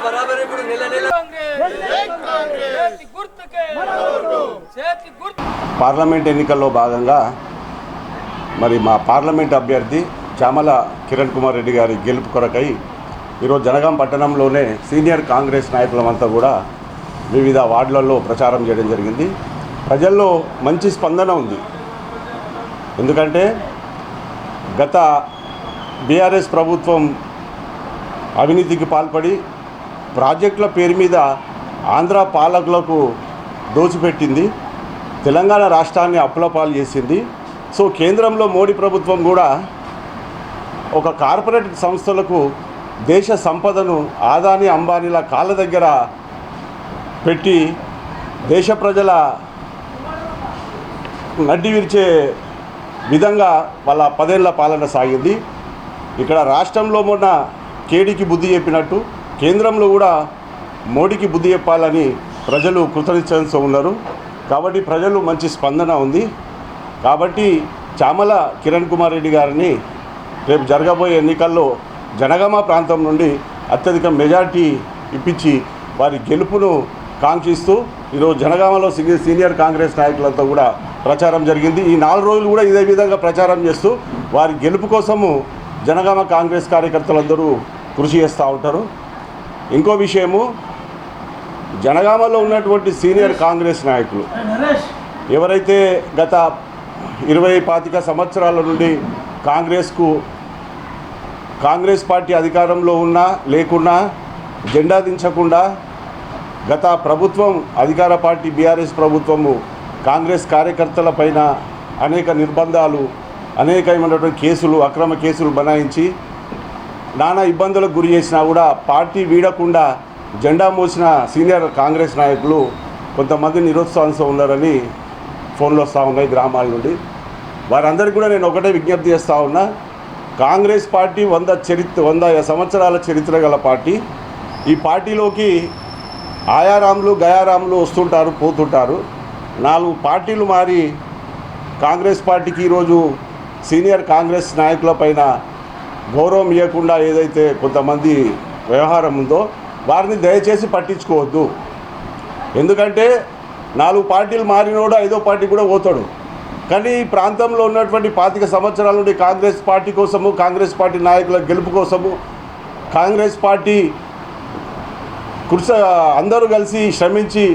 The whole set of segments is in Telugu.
बराबर है पूरी नीला नीला పార్లమెంట్ ఎన్నికల్లో భాగంగా మరి మా పార్లమెంట్ అభ్యర్థి చామల కిరణ్ కుమార్ రెడ్డి గారి గెలుపు కొరకై ఈరోజు జనగాం పట్టణంలోనే సీనియర్ కాంగ్రెస్ నాయకులమంతా కూడా వివిధ వార్డులలో ప్రచారం చేయడం జరిగింది. ప్రజల్లో మంచి స్పందన ఉంది. ఎందుకంటే గత బీఆర్ఎస్ ప్రభుత్వం అవినీతికి పాల్పడి ప్రాజెక్టుల పేరు మీద ఆంధ్ర పాలకులకు దోచిపెట్టింది. తెలంగాణ రాష్ట్రాన్ని అప్పులపాలు చేసింది. సో కేంద్రంలో మోడీ ప్రభుత్వం కూడా ఒక కార్పొరేట్ సంస్థలకు దేశ సంపదను ఆదాని అంబానీల కాళ్ళ దగ్గర పెట్టి దేశ ప్రజల నడ్డి విరిచే విధంగా వాళ్ళ పదేళ్ళ పాలన సాగింది. ఇక్కడ రాష్ట్రంలో మొన్న కేడీకి బుద్ధి చెప్పినట్టు కేంద్రంలో కూడా మోడీకి బుద్ధి చెప్పాలని ప్రజలు కృతనిశ్చయంతో ఉన్నారు. కాబట్టి ప్రజలు మంచి స్పందన ఉంది. కాబట్టి చామల కిరణ్ కుమార్ రెడ్డి గారిని రేపు జరగబోయే ఎన్నికల్లో జనగామ ప్రాంతం నుండి అత్యధిక మెజార్టీ ఇప్పించి వారి గెలుపును కాంక్షిస్తూ ఈరోజు జనగామలో సీనియర్ సీనియర్ కాంగ్రెస్ నాయకులతో కూడా ప్రచారం జరిగింది. ఈ నాలుగు రోజులు కూడా ఇదే విధంగా ప్రచారం చేస్తూ వారి గెలుపు కోసము జనగామ కాంగ్రెస్ కార్యకర్తలందరూ కృషి చేస్తూ ఉంటారు. ఇంకో విషయము జనగామలో ఉన్నటువంటి సీనియర్ కాంగ్రెస్ నాయకులు. ఎవరైతే గత ఇరవై పాతిక సంవత్సరాల నుండి కాంగ్రెస్కు కాంగ్రెస్ పార్టీ అధికారంలో ఉన్నా లేకున్నా జెండా దించకుండా గత ప్రభుత్వం అధికార పార్టీ బీఆర్ఎస్ ప్రభుత్వము కాంగ్రెస్ కార్యకర్తల పైన అనేక నిర్బంధాలు అనేకమైనటువంటి కేసులు అక్రమ కేసులు బనాయించి నానా ఇబ్బందులకు గురి చేసినా కూడా పార్టీ వీడకుండా జెండా మోసిన సీనియర్ కాంగ్రెస్ నాయకులు కొంతమంది నిరుత్సాహంతో ఉన్నారని ఫోన్లు వస్తూ ఉన్నాయి గ్రామాల నుండి. వారందరికీ కూడా నేను ఒకటే విజ్ఞప్తి చేస్తూ ఉన్నా కాంగ్రెస్ పార్టీ వంద చరిత్ర వంద సంవత్సరాల చరిత్ర గల పార్టీ. ఈ పార్టీలోకి ఆయారాములు గయారాములు వస్తుంటారు పోతుంటారు. నాలుగు పార్టీలు మారి కాంగ్రెస్ పార్టీకి ఈరోజు సీనియర్ కాంగ్రెస్ నాయకుల పైన గౌరవం ఇవ్వకుండా ఏదైతే కొంతమంది వ్యవహారం ఉందో వారిని దయచేసి పట్టించుకోవద్దు. ఎందుకంటే నాలుగు పార్టీలు మారినోడు ఐదో పార్టీ కూడా పోతాడు. కానీ ఈ ప్రాంతంలో ఉన్నటువంటి పాతిక సంవత్సరాల నుండి కాంగ్రెస్ పార్టీ కోసము కాంగ్రెస్ పార్టీ నాయకుల గెలుపు కోసము కాంగ్రెస్ పార్టీ కృష అందరూ కలిసి శ్రమించి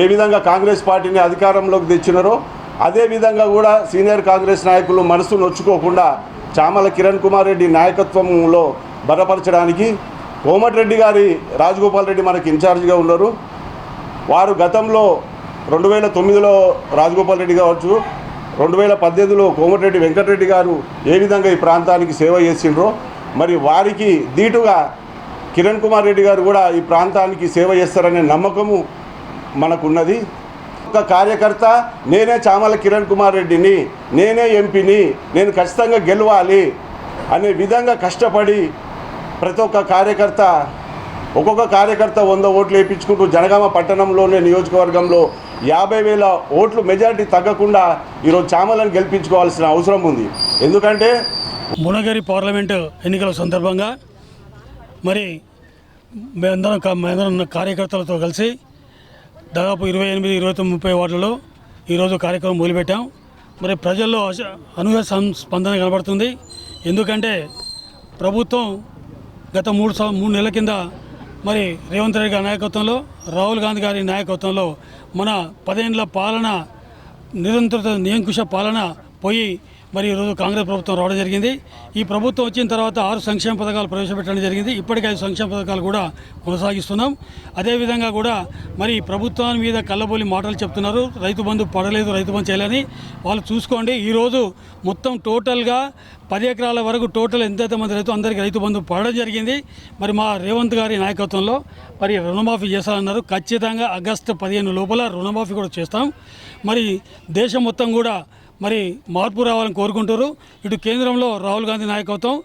ఏ విధంగా కాంగ్రెస్ పార్టీని అధికారంలోకి తెచ్చినారో అదే విధంగా కూడా సీనియర్ కాంగ్రెస్ నాయకులు మనసు నొచ్చుకోకుండా చామల కిరణ్ కుమార్ రెడ్డి నాయకత్వంలో బలపరచడానికి కోమటిరెడ్డి గారి రాజగోపాల్ రెడ్డి మనకి ఇన్ఛార్జిగా ఉన్నారు. వారు గతంలో రెండు వేల తొమ్మిదిలో రాజగోపాల్ రెడ్డి కావచ్చు రెండు వేల పద్దెనిమిదిలో కోమటిరెడ్డి వెంకటరెడ్డి గారు ఏ విధంగా ఈ ప్రాంతానికి సేవ చేసిండ్రో మరి వారికి దీటుగా కిరణ్ కుమార్ రెడ్డి గారు కూడా ఈ ప్రాంతానికి సేవ చేస్తారనే నమ్మకము మనకున్నది. ఒక కార్యకర్త నేనే చామల కిరణ్ కుమార్ రెడ్డిని నేనే ఎంపీని నేను ఖచ్చితంగా గెలవాలి అనే విధంగా కష్టపడి ప్రతి ఒక్క కార్యకర్త ఒక్కొక్క కార్యకర్త వంద ఓట్లు వేయించుకుంటూ జనగామ పట్టణంలోనే నియోజకవర్గంలో యాభై వేల ఓట్లు మెజారిటీ తగ్గకుండా ఈరోజు చామలను గెలిపించుకోవాల్సిన అవసరం ఉంది. ఎందుకంటే మునగరి పార్లమెంటు ఎన్నికల సందర్భంగా మరి మేమందరం మేమందరం ఉన్న కార్యకర్తలతో కలిసి దాదాపు ఇరవై ఎనిమిది ఇరవై తొమ్మిది ముప్పై వార్డులలో ఈరోజు కార్యక్రమం మొదలుపెట్టాం. మరి ప్రజల్లో అనూహ్య సం- స్పందన కనబడుతుంది. ఎందుకంటే ప్రభుత్వం గత మూడు మూడు నెలల కింద మరి రేవంత్ రెడ్డి గారి నాయకత్వంలో రాహుల్ గాంధీ గారి నాయకత్వంలో మన పదేండ్ల పాలన నిరంతర నియంకుశ పాలన పోయి మరి ఈరోజు కాంగ్రెస్ ప్రభుత్వం రావడం జరిగింది. ఈ ప్రభుత్వం వచ్చిన తర్వాత ఆరు సంక్షేమ పథకాలు ప్రవేశపెట్టడం జరిగింది. ఇప్పటికే ఐదు సంక్షేమ పథకాలు కూడా కొనసాగిస్తున్నాం. అదేవిధంగా కూడా మరి ప్రభుత్వాన్ని మీద కళ్ళబోలి మాటలు చెప్తున్నారు. రైతు బంధు పడలేదు రైతు బంధు చేయాలని వాళ్ళు చూసుకోండి ఈరోజు మొత్తం టోటల్గా పది ఎకరాల వరకు టోటల్ ఎంతైతే మంది రైతు అందరికీ రైతు బంధు పడడం జరిగింది. మరి మా రేవంత్ గారి నాయకత్వంలో మరి రుణమాఫీ చేస్తారన్నారు ఖచ్చితంగా ఆగస్టు పదిహేను లోపల రుణమాఫీ కూడా చేస్తాం. మరి దేశం మొత్తం కూడా మరి మార్పు రావాలని కోరుకుంటారు ఇటు కేంద్రంలో రాహుల్ గాంధీ నాయకత్వం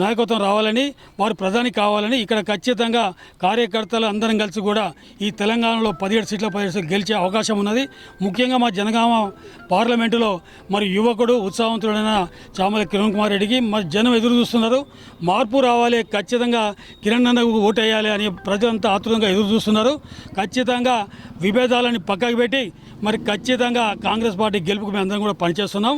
నాయకత్వం రావాలని వారు ప్రధాని కావాలని ఇక్కడ ఖచ్చితంగా కార్యకర్తలు అందరం కలిసి కూడా ఈ తెలంగాణలో పదిహేడు సీట్ల పదిహేడు సీట్లు గెలిచే అవకాశం ఉన్నది. ముఖ్యంగా మా జనగామ పార్లమెంటులో మరి యువకుడు ఉత్సాహవంతుడైన చామల కిరణ్ కుమార్ రెడ్డికి మరి జనం ఎదురు చూస్తున్నారు. మార్పు రావాలి ఖచ్చితంగా కిరణ్ అన్నకు ఓటేయాలి అని ప్రజలంతా ఆతృతంగా ఎదురు చూస్తున్నారు. ఖచ్చితంగా విభేదాలని పక్కకు పెట్టి మరి ఖచ్చితంగా కాంగ్రెస్ పార్టీ గెలుపుకు మేము అందరం కూడా పనిచేస్తున్నాం.